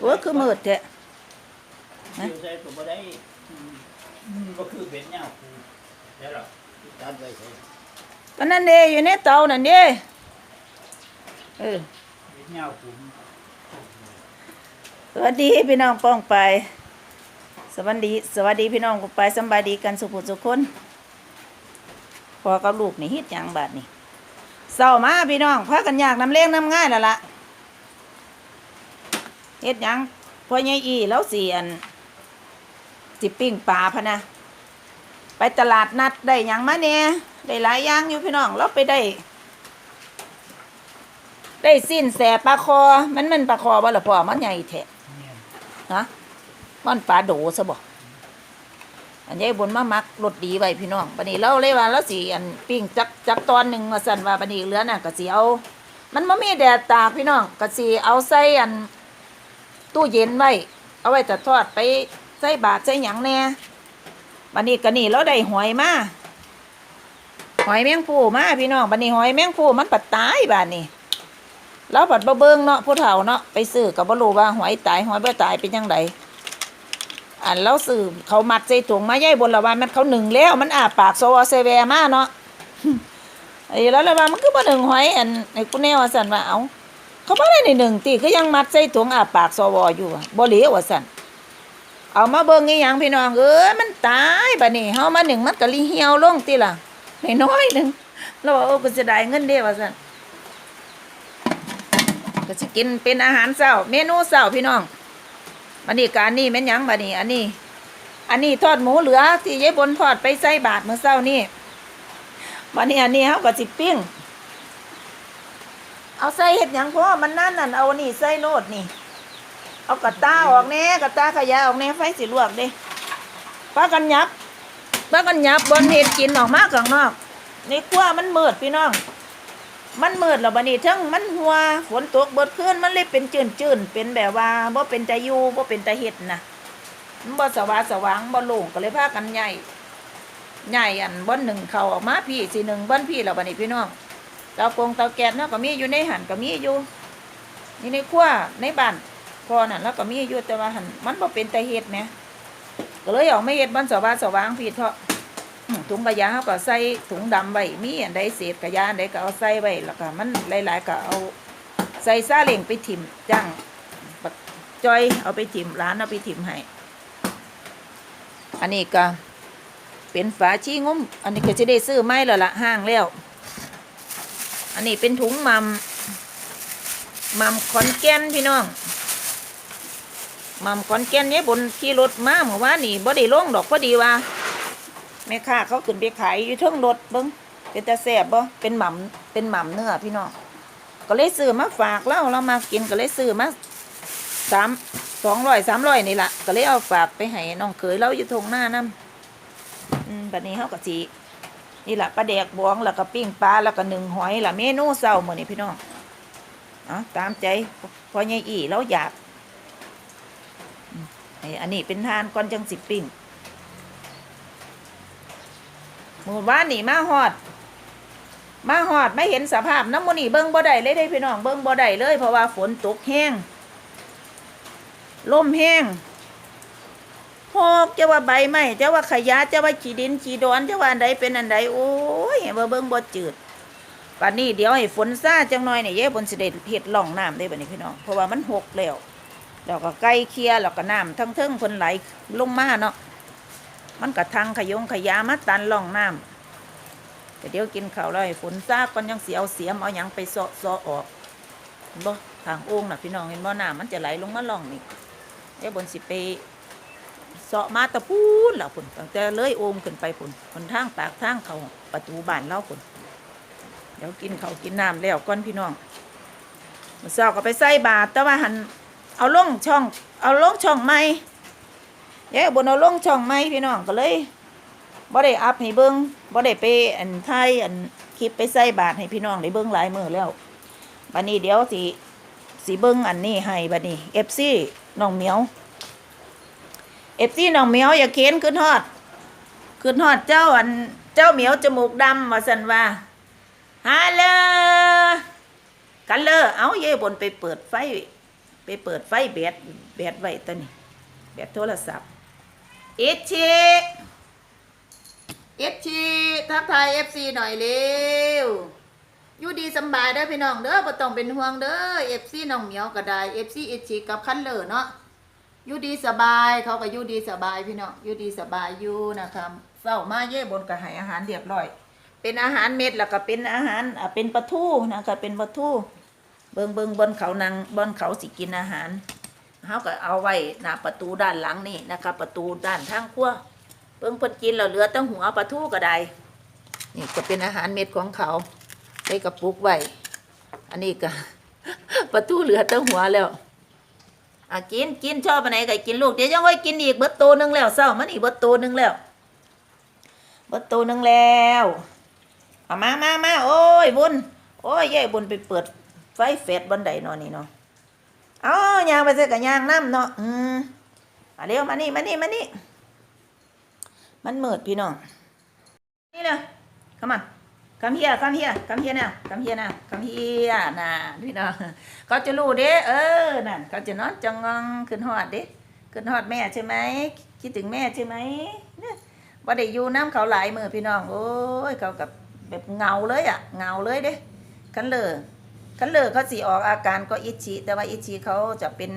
โอ้ยคือมืดแท้อยู่ใส่ก็บ่ได้อืมอืมก็คือเป็นแนวคูแล้วหรอตัดไว้ใส่ก็นั่นเด้อยู่ในเตานั่นเด้เออเป็นแนวคูสวัสดีพี่น้องป้องไป สวัสดี สวัสดีพี่น้องป้องไปสำบายดีกันสุขสุขคนพอกับลูกนี่เฮ็ดหยังบาดนี่เศร้ามาพี่น้องพากันยากน้ำเลี้ยงน้ำง่ายแล้วล่ะ เฮ็ดหยังพ่อใหญ่อีแล้วสิอันสิปิ้งปลาพะนะไปตลาดนัดได้หยังมาเนี่ยได้หลายอย่างอยู่พี่น้องเราไปได้ ได้สิ้นแสปลาคอ มันมันปลาคอบ่ล่ะพ่อมันใหญ่แท้เนี่ยฮะมันปลาโดซะบ่อันนี้บนมามักรสดีไว้พี่น้องบัดนี้เราเลยว่าเราสิอันปิ้งจักจักตอนหนึ่งว่าสั่นว่าบัดนี้เหลือน่ะก็สิเอา มันบ่มีแดดตากพี่น้องก็สิเอาใส่อัน ตู้เย็นไว้ เอาไว้จะทอดไปใส่บาตรใส่หยังแน่บัดนี้ก็นี่เราได้หอยมาหอยแมงผู้มาพี่น้องบัดนี้หอยแมงผู้มันปัดตายบาดนี้เราปัดบ่เบิงเนาะผู้เฒ่าเนาะไปซื้อก็บ่รู้ว่าหอยตายหอยบ่ตายเป็นจังไดอันเราซื้อเขามัดใส่ถุงมาใหญ่บนละว่ามันเขาหนึ่งแล้ว มันอาปากโซวเซแวมาเนาะไอ้แล้วละว่ามันคือบ่หนึ่งหอยอันไอ้กูแนวว่าซั่นว่าเอ้า เขาบ่ได้ในหนึ่งติคือยังมัดใส่ถุงอาปากโซวอยู่บ่เหลียวว่าซั่นเอามาเบิ่งอีหยังพี่น้องเอ้ยมันตายบัดนี้เฮามาหนึ่งมันก็ลิเหี่ยวลงติล่ะน้อยๆหนึงแล้วว่าเออเพิ่นสิได้เงินเด้ว่าซั่นก็จะกินเป็นอาหารเช้าเมนูเช้าพี่น้องบันนี้การนี่แม่นหยังบันนี้อันนี้ อันนี้ทอดหมูเหลือที่ยายบนทอดไปใส่บาทเมื่อเช้านี่บันนี้อันนี้เขาก็สิปิ้ง เอาใส่เห็ดหยังเพราะว่ามันนั่นนั่นเอานี่ใส่โลดนี่ เอากระตาออกแน่กระตาขยะออกแน่ไฟสิลวกเด้ป้ากันยับป้ากันยับบนเห็ดกินออกมากข้างนอก ในครัวมันมืดพี่น้อง มันมืดแล้วบัดนี้ทั้งมันหัวฝนตกเบิดคืนมันเลยเป็นจืนๆเป็นแบบว่าบ่เป็นตาอยู่บ่เป็นตาเฮ็ดนะมันบ่สว่างสว่างบ่โล่งก็เลยพากันใหญ่ใหญ่อันบ่หนึ่งเขาออกมาพี่สิหนึ่งบ่นพี่แล้วบัดนี้พี่น้อง เตากงเตาแก๊สเนาะก็มีอยู่ในหันก็มีอยู่นี่ในครัวในบ้านพอนั่นแล้วก็มีอยู่แต่ว่าหันมันบ่เป็นตาเฮ็ดแหมก็เลยออกมาเฮ็ดบ่สว่างสว่างพี่เถาะถุงขยะเขาก็ใส่ถุงดำไว้มีอันใดเศษขยะอันใดก็เอาใส่ไว้แล้วก็มันหลายๆก็เอาใส่ซาเล้งไปถิ่มจ้างจอยเอาไปถิ่มร้านเอาไปถิ่มให้อันนี้ก็เป็นฝาชี้งุ้มอันนี้ก็จะได้ซื้อไม้แล้วละห้างแล้ว อันนี้เป็นถุงมัมมัมขอนแก่นพี่น้องมัมขอนแก่นเนี่ยบนขี่รถมาเมื่อวานนี่บ่ได้ลงดอกพอดีว่าแม่ค้าเขาขึ้นไปขายอยู่เทิงรถเบิ้งเป็นตาแสบบ่เป็นหม่ำเป็นหม่ำเนื้อพี่น้องก็เลยซื้อมาฝากเราเรามากินก็เลยซื้อมาสามสองร้อยสามร้อยนี่ละก็เลยเอาฝากไปให้น้องเขยเราอยู่ทงหน้าน้ำอืมบัดนี้เขาก็จี นี่แหละปลาแดกบองแล้วก็ปิ้งปลาแล้วก็หนึ่งหอยละเมนูเศร้าหมดนี่พี่น้องเอ๋อตามใจพอใหญ่อีเราอยากไออันนี้เป็นทานก่อนจังสิบปิ้งหมู่บ้านนี่มาฮอด มาฮอดไม่เห็นสภาพน้ำมันนี่เบิ้งบ่ได้เลยได้พี่น้องเบิ้งบ่ได้เลย เพราะว่าฝนตกแห้งลมแห้ง หอกจะว่าใบไม้จะว่าขยะจะว่าขี้ดินขี้ดอนจะว่าอันใดเป็นอันใดโอ้ยบ่เบิ้งบ่จืดป่านนี้เดี๋ยวให้ฝนซาจังหน่อยเนี่ยเย้บนสิเด็เฮ็ดล่องน้ำได้บัดนี้พี่น้องเพราะว่ามันหกแล้วแล้วก็ใกล้เคลียร์แล้วก็น้ำทั้งเทิงคนไหลลงมาเนาะมันกระทังขยงขยามาตันล่องน้ำแต่เดี๋ยวกินข้าวแล้วให้ฝนซาก่อนยังเสียเอาเสียมเอาหยังไปซาะเซออกเห็นบ่ทางโอ่งน่ะพี่น้องเห็นบ่น้ำมันจะไหลลงมาล่องนี่เยวบนสิไป เสาะมาตะพูนล่ะพุ่นตั้งแต่เลยโอ่งขึ้นไปพุ่นคนทางปากทางเขาประตูบ้านเล่าพุ่นเดี๋ยวกินเขากินน้ำแล้วก่อนพี่น้องมื้อเช้าก็ไปใส่บาตรแต่ว่าหันเอาล่งช่อง เอาล่งช่องใหม่ยายบนเอาล่งช่องไม้พี่น้องก็เลยบ่ได้อัพให้เบิ่งบ่ได้ไปอันไทยอันคลิปไปใส่บาทให้พี่น้องได้เบิ่งหลายมือแล้วบัดนี้เดี๋ยวสิสิเบิ่งอันนี้ให้บัดนี้ FC น้องเหมียว FC น้องเหมียวอย่าเค้นขึ้นฮอดขึ้นฮอดเจ้าอันเจ้าเหมียวจมูกดำว่าซั่นว่าฮัลโหลกันเลยเอาเย่บนไปเปิดไฟ ไปเปิดไฟแบตแบตไว้ตอนนี้แบตโทรศัพท์เอชชีเอชชีทักทายเอฟซีหน่อยเร็วอยู่ดีสบายเด้อพี่น้องเด้อบ่ต้องเป็นห่วงเด้อเอฟซีน้องเหมียวก็ได้เอฟซีเอชีกับคันเลอเนาะ อยู่ดีสบายเขาก็อยู่ดีสบายพี่น้องอยู่ดีสบายอยู่นะครับเฝ้ามาเย่บนก็ให้อาหารเรียบร้อย เป็นอาหารเม็ดแล้วก็เป็นอาหารอะเป็นปลาทูนะคะเป็นปลาทูเบิงเบิงบนเขานางบนเขาสิกินอาหารเขาก็เอาไว้หน้าประตูด้านหลังนี่นะคะ ประตูด้านทางครัวเบิงเพิ่นกินแล้วเหลือตั้งหัวปลาทูก็ได้นี่ก็เป็นอาหารเม็ดของเขาใส่กระปุกไว้อันนี้ก็ปลาทูเหลือตั้งหัวแล้ว อะกินกินชอบอันไหนก็กินลูกเดี๋ยวยังไว้กินอีกเบิดตัวหนึงแล้วเศร้ามันอีกเบิดตัวหนึงแล้วเบิดตัวหนึงแล้วเอามามามาโอ้ยบุญโอ้ยยายบุญไปเปิดไฟเฟดบันไดนอนนี่เนาะเอายางไปเสกับยางน้ำเนาะอืมมาเร็วมานี่มานี่มานี่มันมืดพี่น้องนี่เลย come on come here come here come here now come here now come here น่ะพี่น้องเขาจะรู้เด้เออนั่นเขาจะนอนจังงองขึ้นหอดเด้ขึ้นหอดแม่ใช่ไหมคิดถึงแม่ใช่ไหมเนี่ยว่าได้อยู่น้ำเขาหลายมือพี่น้องโอ้ยเขากับแบบเงาเลยอะเงาเลยเด้คันเลอคันเลอเขาสีออกอาการก็อิชิแต่ว่าอิชิเขาจะเป็น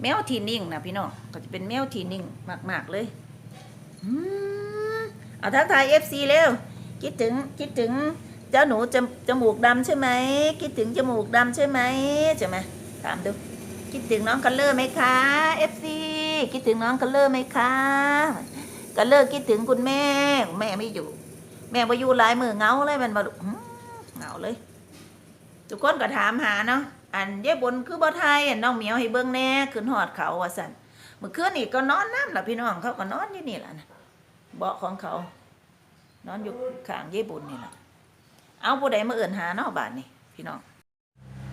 แมวทีนิ่งนะพี่น้องเขาจะเป็นแมวทีนิ่งมากๆเลยอืมเอาทักทายเอฟซีเร็ว คิดถึงคิดถึงเจ้าหนูจมจมูกดำใช่ไหมคิดถึงจมูกดำใช่ไหมใช่ไหมถามดูคิดถึงน้องคันเลอร์ไหมคะเอฟซีคิดถึงน้องคันเลอร์ไหมคะคันเลอร์คิดถึงคุณแม่ แม่ไม่อยู่ แม่มาอยู่หลายมือเงาเลยมันมาเงาเลย ทุกคนก็ถามหาเนาะอันเย่บนคือบ่ไทยอันน้องเหมียวให้เบิ่งแน่ขึ้นหอดเขาว่าสันเมื่อคืนนี่ก็นอนน้ำละพี่น้องเขาก็นอนอยู่นี่แหละนะเบาะของเขา นอนอยู่ข้างเย่บุญนี่แหละเอาผู้ใดมาเอื่นหาเนาะบาดนี่พี่น้อง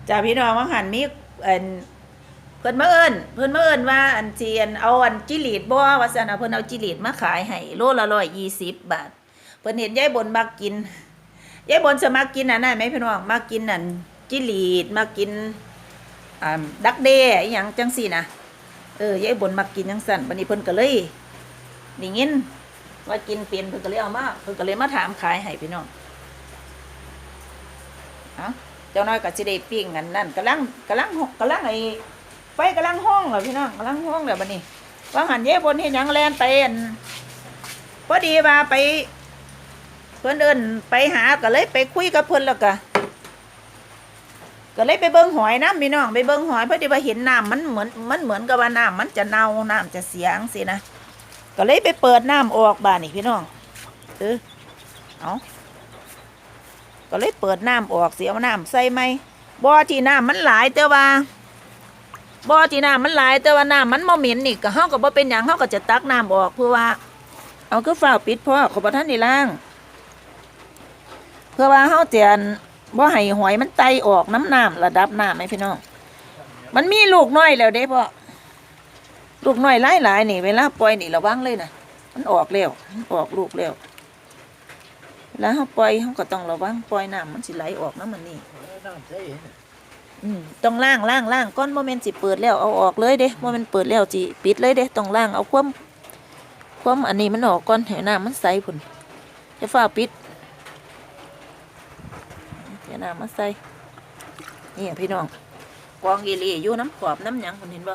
จ้าพี่น้องว่าหันมีอันเพิ่นมาเอิ้นเพิ่นมาเอิ้นว่าอันเจียนเอาอันจิลีดบ่ว่าซั่นเอาเพิ่นเอาจิลีดมาขายให้โลละ120บบาทเพิ่นเห็นยายบนมากินยายบนจะมากินอันนั้นไหมพี่น้องมากินนั่นจิลีดมากินอ่าดักเด้อหยังจังสี่นะเออยายบนมากินจังสั่นบัดนี้เพิ่นก็เลยได้ยิน ว่ากินเป็นเพิ่นก็เลยเอามาเพิ่นก็เลยมาถามขายให้พี่น้องเอ้าเจ้าน้อยก็สิได้ปิ้งกันนั่นกำลังกำลังกำลังไอ้ไฟกำลังห้องเหรอพี่น้องกำลังห้องแล้วบัดนี้ว่าหันเยายบนเฮ็ดหยังแลนไปอันพอดีว่าไป เพิ่อนเดินไปหาก็เลยไปคุยกับเพิ่อนแล้วก็ก็เลยไปเบิ่งหอยน้ำพี่น้องไปเบิ่งหอยเพราะที่ว่าเห็นน้ำมันเหมือนมันเหมือนกับว่าน้ำมันจะเน่าน้ำจะเสียงสินะ ก็เลยไปเปิดน้ำออกบ้านนี่พี่น้องเออเอาก็เลยเปิดน้ำออกเสียน้ำใส่ไหมบ่อที่น้ำมันหลายแต่ว่าบ่อที่น้ำมันหลายแต่ว่าน้ำมันบ่เหม็นนี่ก็เฮาก็บ่เป็นหยังเฮาก็จะตักน้ำออกเพื่อว่า เอาคือฝ้าปิดเพราะขอบ่ทันได้ล้าง เพื่อว่าเฮาเตียนบ่ให้หอยมันไตออกน้ำน้ำระดับน้ำไหมพี่น้องมันมีลูกน้อยแล้วเด้พ่อ ลูกน้อยหลายหลายๆนี่เวลาปล่อยนี่ระวังเลยนะมันออกแล้วมันออกลูกแล้วเวลาเฮาปล่อยเฮาก็ต้องระวังปล่อยน้ำมันสิไหลออกน้ำมันนี่อืมต้องล้างล้างล้างก้อนโมเมนต์สิเปิดแล้วเอาออกเลยเด้โมเมนต์เปิดแล้วสิปิดเลยเด้ต้องล้างเอาความความอันนี้มันออกก่อนให้น้ำมันใสพุ่นจะฝ้าปิดเดี๋ยวน้ำมาใส่นี่พี่น้องกองอีลีอยู่น้ำขอบน้ำหยังคุณเห็นบ่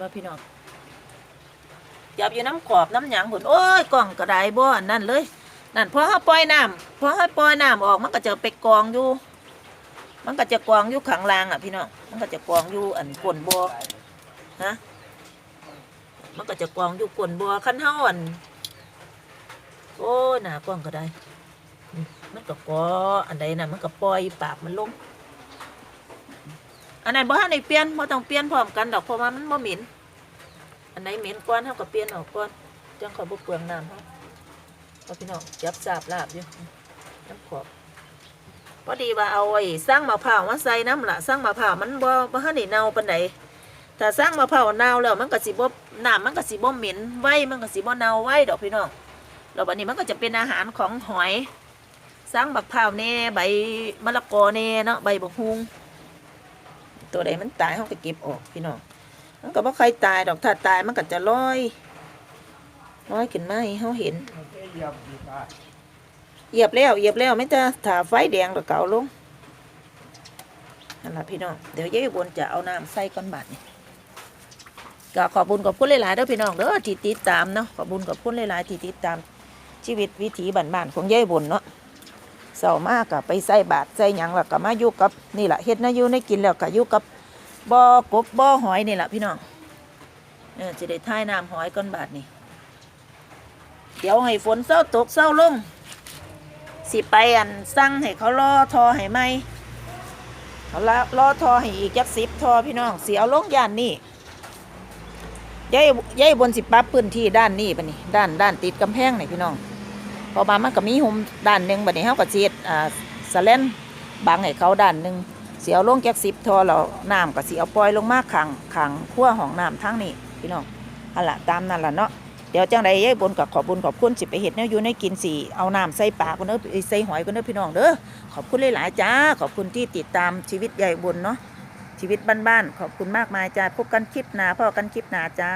บ่พี่น้องจับอยู่น้ำขอบน้ำหยังคุณโอ้ยกล่องกระไดบ่อันนั่นเลยนั่นพอเขาปล่อยน้ำพอเขาปล่อยน้ำออกมันก็จะไปกองอยู่ มันก็จะกองอยู่ข้างลางอะพี่น้องมันก็จะกองอยู่อันก้นบ่อฮะมันก็จะกองอยู่ก้นบ่อคันเฮาอันโอ้หน้ากล้องก็ได้ มันก็กออันใดน่ะมันก็ปล่อยปากมันลง อันนั้นบ่ทันได้เปลี่ยนบ่ต้องเปลี่ยนพร้อมกันดอกเพราะว่ามันบ่เหม็นอันไหนเหม็นก่อนเฮาก็เปลี่ยนออกก่อนจังค่อยบ่เปลืองน้ำเฮาเอพี่น้องจับสาบลาบอยู่น้ำขอบพอดีว่าเอาไอ้สร้างมะพร้าวมาใส่น้ำละสร้างมะพร้าวมันบ่บ่ทันได้เน่าปานใดถ้าสร้างมะพร้าวเน่าแล้วมันก็สิบ่น้ำมันก็สิบ่เหม็นไว้มันก็สิบ่เน่าไว้ดอกพี่น้องแล้วบัดนี้มันก็จะเป็นอาหารของหอยสร้างบักพร้าวแน่ใบมะละกอแน่เนาะใบบักฮุง ตัวใดมันตายเฮาก็เก็บออกพี่น้องมันก็บ่ใครตายดอกถ้าตายมันก็จะลอยลอยขึ้นมาให้เฮาเห็นเหยียบแล้วเหยียบแล้วไม่จะถ้าไฟแดงแล้วก็เอาลงนั่นล่ะพี่น้องเดี๋ยวยายบนจะเอาน้ำใส่ก้อนบาดนี่ก็ขอบุญขอบคุณหลายๆเด้อพี่น้องเด้อที่ติดตามเนาะขอบุญขอบคุณหลายๆที่ติดตามชีวิตวิถีบ้านๆของยายบนเนาะ เศร้ามากก็ไปใส่บาตรใส่หยังแล้วก็มาอยู่กับนี่แหละเฮ็ดนาอยู่ในกินแล้วก็อยู่กับบ่อกบบ่อหอยนี่แหละพี่น้องเออจะได้ท่ายน้ำหอยก้อนบาทนี่เดี๋ยวให้ฝนเศร้าตกเศร้าลง สิไปอันสั่งให้เขาล่อทอให้ไหมเขาละล่อทอให้อีกจักสิบทอพี่น้องเสีเอาลงย่านนี่ยายยายบนสิปรับพื้นที่ด้านนี้ปะนี่ด้านด้านติดกำแพงนี่พี่น้อง เพอมามันก็มีหุมด้านหนึ่งบัดนี้เฮาก็เสีดอ่าสแลนบังให้เขาด้านหนึ่งเสียเอาลงจักสิบทอแล้วน้ำก็สิเอาปล่อยลงมาขังขังขั้วห้องน้ำทั้งนี้พี่น้องอันละตามนั่นละเนาะเดี๋ยวจังใดยายบนกับขอบบุญขอบคุณสิไปเห็ดแนวอยู่ในกินสีเอาน้ำใส่ปากกันเด้อใส่หอยกันเด้อพี่น้องเด้อขอบคุณหลายๆจ้าขอบคุณที่ติดตามชีวิตยายบนเนาะชีวิตบ้านๆขอบคุณมากมายจ้าพบกันคลิปหน้าพ่อกันคลิปหน้าจ้า